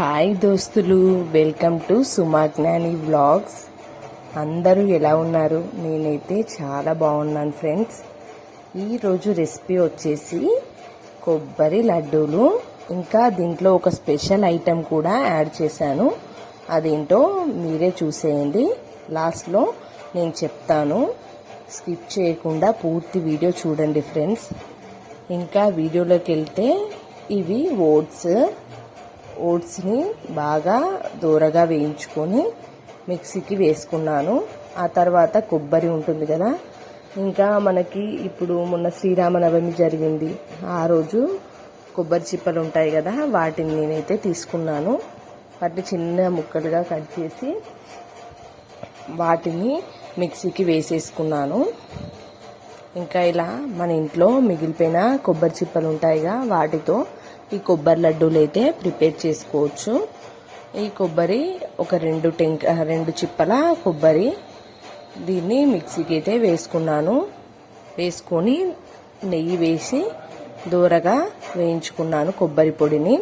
Hi దోస్తులు welcome to సుమాజ్ఞాని vlogs. అందరూ ఎలా ఉన్నారు? నేనైతే చాలా బాగున్నాను ఫ్రెండ్స్. ఈరోజు రెసిపీ వచ్చేసి కొబ్బరి లడ్డూలు. ఇంకా దీంట్లో ఒక స్పెషల్ ఐటెం కూడా యాడ్ చేశాను. అదేంటో మీరే చూసేయండి. లాస్ట్లో నేను చెప్తాను. స్కిప్ చేయకుండా పూర్తి వీడియో చూడండి ఫ్రెండ్స్. ఇంకా వీడియోలోకి వెళ్తే ఇవి ఓట్స్. ఓట్స్ని బాగా దూరగా వేయించుకొని మిక్సీకి వేసుకున్నాను. ఆ తర్వాత కొబ్బరి ఉంటుంది కదా. ఇంకా మనకి ఇప్పుడు మొన్న శ్రీరామనవమి జరిగింది. ఆ రోజు కొబ్బరి చిప్పలు ఉంటాయి కదా వాటిని నేనైతే తీసుకున్నాను. వాటిని చిన్న ముక్కలుగా కట్ చేసి వాటిని మిక్సీకి వేసేసుకున్నాను. ఇంకా ఇలా మన ఇంట్లో మిగిలిపోయిన కొబ్బరి చిప్పలు ఉంటాయిగా వాటితో ఈ కొబ్బరి లడ్డూలు అయితే ప్రిపేర్ చేసుకోవచ్చు. ఈ కొబ్బరి ఒక రెండు టెంక రెండు చిప్పల కొబ్బరి దీన్ని మిక్సీకి అయితే వేసుకున్నాను. వేసుకొని నెయ్యి వేసి దూరగా వేయించుకున్నాను కొబ్బరి పొడిని.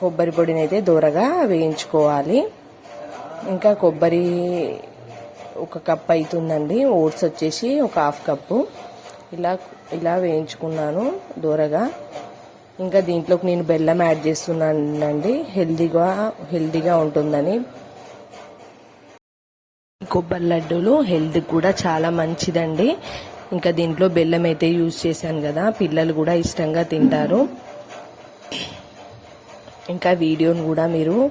కొబ్బరి పొడిని అయితే దూరగా వేయించుకోవాలి. ఇంకా కొబ్బరి ఒక కప్ అవుతుందండి ఓట్స్ వచ్చేసి ఒక హాఫ్ కప్పు. ఇలా ఇలా వేయించుకున్నాను దూరగా. ఇంకా దీంట్లోకి నేను బెల్లం యాడ్ చేస్తున్నానండి. హెల్దీగా హెల్దీగా ఉంటుందని. కొబ్బరి లడ్డూలు హెల్త్ కూడా చాలా మంచిదండి. ఇంకా దీంట్లో బెల్లం అయితే యూజ్ చేశాను కదా. పిల్లలు కూడా ఇష్టంగా తింటారు. ఇంకా వీడియోను కూడా మీరు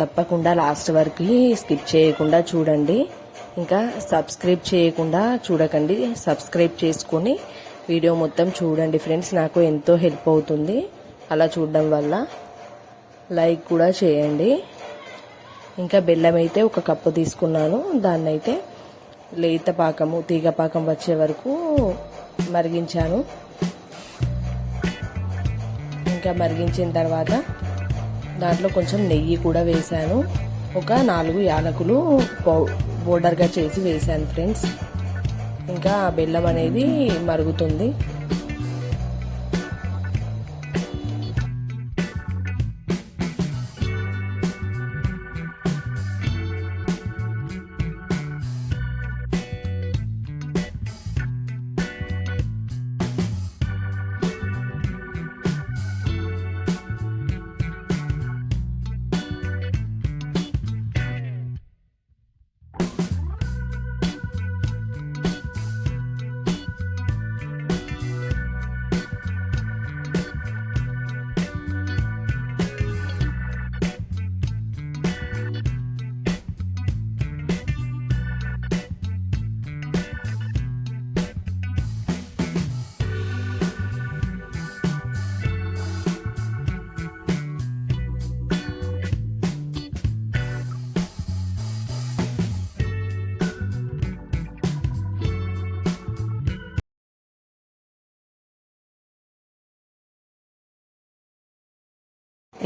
తప్పకుండా లాస్ట్ వరకు స్కిప్ చేయకుండా చూడండి. ఇంకా సబ్స్క్రైబ్ చేయకుండా చూడకండి. సబ్స్క్రైబ్ చేసుకొని వీడియో మొత్తం చూడండి ఫ్రెండ్స్. నాకు ఎంతో హెల్ప్ అవుతుంది. అలా చూడడం వల్ల లైక్ కూడా చేయండి. ఇంకా బెల్లం అయితే ఒక కప్పు తీసుకున్నాను. దాన్ని అయితే లేత పాకము తీగ పాకం వచ్చే వరకు మరిగించాను. ఇంకా మరిగించిన తర్వాత దాంట్లో కొంచెం నెయ్యి కూడా వేశాను. ఒక నాలుగు యాలకులు బోర్డర్గా చేసి వేసాను ఫ్రెండ్స్. ఇంకా బెల్లం అనేది మరుగుతుంది.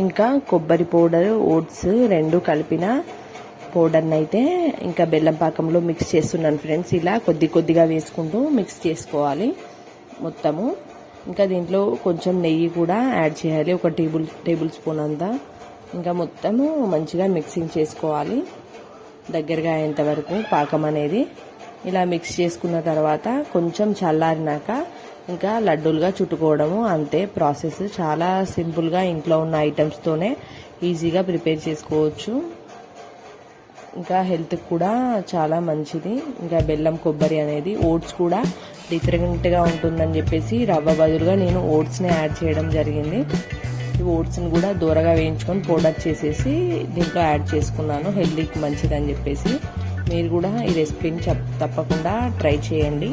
ఇంకా కొబ్బరి పౌడర్ ఓట్స్ రెండు కలిపిన పౌడర్ని అయితే ఇంకా బెల్లం పాకంలో మిక్స్ చేస్తున్నాను ఫ్రెండ్స్. ఇలా కొద్ది కొద్దిగా వేసుకుంటూ మిక్స్ చేసుకోవాలి మొత్తము. ఇంకా దీంట్లో కొంచెం నెయ్యి కూడా యాడ్ చేయాలి. ఒక టేబుల్ టేబుల్ స్పూన్ అంతా. ఇంకా మొత్తము మంచిగా మిక్సింగ్ చేసుకోవాలి. దగ్గరగా అయ్యేంత వరకు పాకం అనేది. ఇలా మిక్స్ చేసుకున్న తర్వాత కొంచెం చల్లారినాక ఇంకా లడ్డూలుగా చుట్టుకోవడము అంతే. ప్రాసెస్ చాలా సింపుల్గా ఇంట్లో ఉన్న ఐటమ్స్తోనే ఈజీగా ప్రిపేర్ చేసుకోవచ్చు. ఇంకా హెల్త్కి కూడా చాలా మంచిది. ఇంకా బెల్లం కొబ్బరి అనేది ఓట్స్ కూడా డిఫరెంట్గా ఉంటుందని చెప్పేసి రవ్వ బదులుగా నేను ఓట్స్ని యాడ్ చేయడం జరిగింది. ఈ ఓట్స్ని కూడా దూరగా వేయించుకొని పౌడర్ చేసేసి దీంట్లో యాడ్ చేసుకున్నాను. హెల్త్కి మంచిదని చెప్పేసి. మీరు కూడా ఈ రెసిపీని తప్పకుండా ట్రై చేయండి.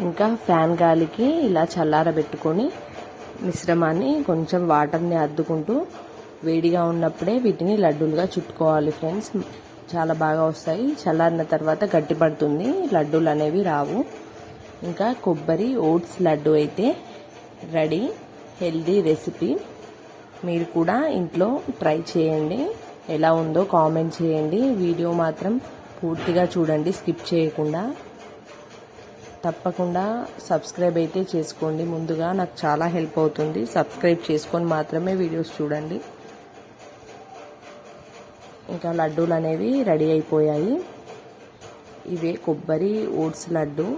ఇంకా ఫ్యాన్ గాలికి ఇలా చల్లారబెట్టుకొని మిశ్రమాన్ని కొంచెం వాటర్ని అద్దుకుంటూ వేడిగా ఉన్నప్పుడే వీటిని లడ్డూలుగా చుట్టుకోవాలి ఫ్రెండ్స్. చాలా బాగా వస్తాయి. చల్లారిన తర్వాత గట్టి పడుతుంది. లడ్డూలు అనేవి రావు. ఇంకా కొబ్బరి ఓట్స్ లడ్డు అయితే రెడీ హెల్దీ రెసిపీ. మీరు కూడా ఇంట్లో ట్రై చేయండి. ఎలా ఉందో కామెంట్ చేయండి. వీడియో మాత్రం పూర్తిగా చూడండి. స్కిప్ చేయకుండా. తప్పకుండా సబ్స్క్రైబ్ అయితే చేసుకోండి. ముందుగా నాకు చాలా హెల్ప్ అవుతుంది. సబ్స్క్రైబ్ చేసుకొని మాత్రమే వీడియోస్ చూడండి. ఇంకా లడ్డూలు అనేవి రెడీ అయిపోయాయి. ఇవే కొబ్బరి ఓట్స్ లడ్డు.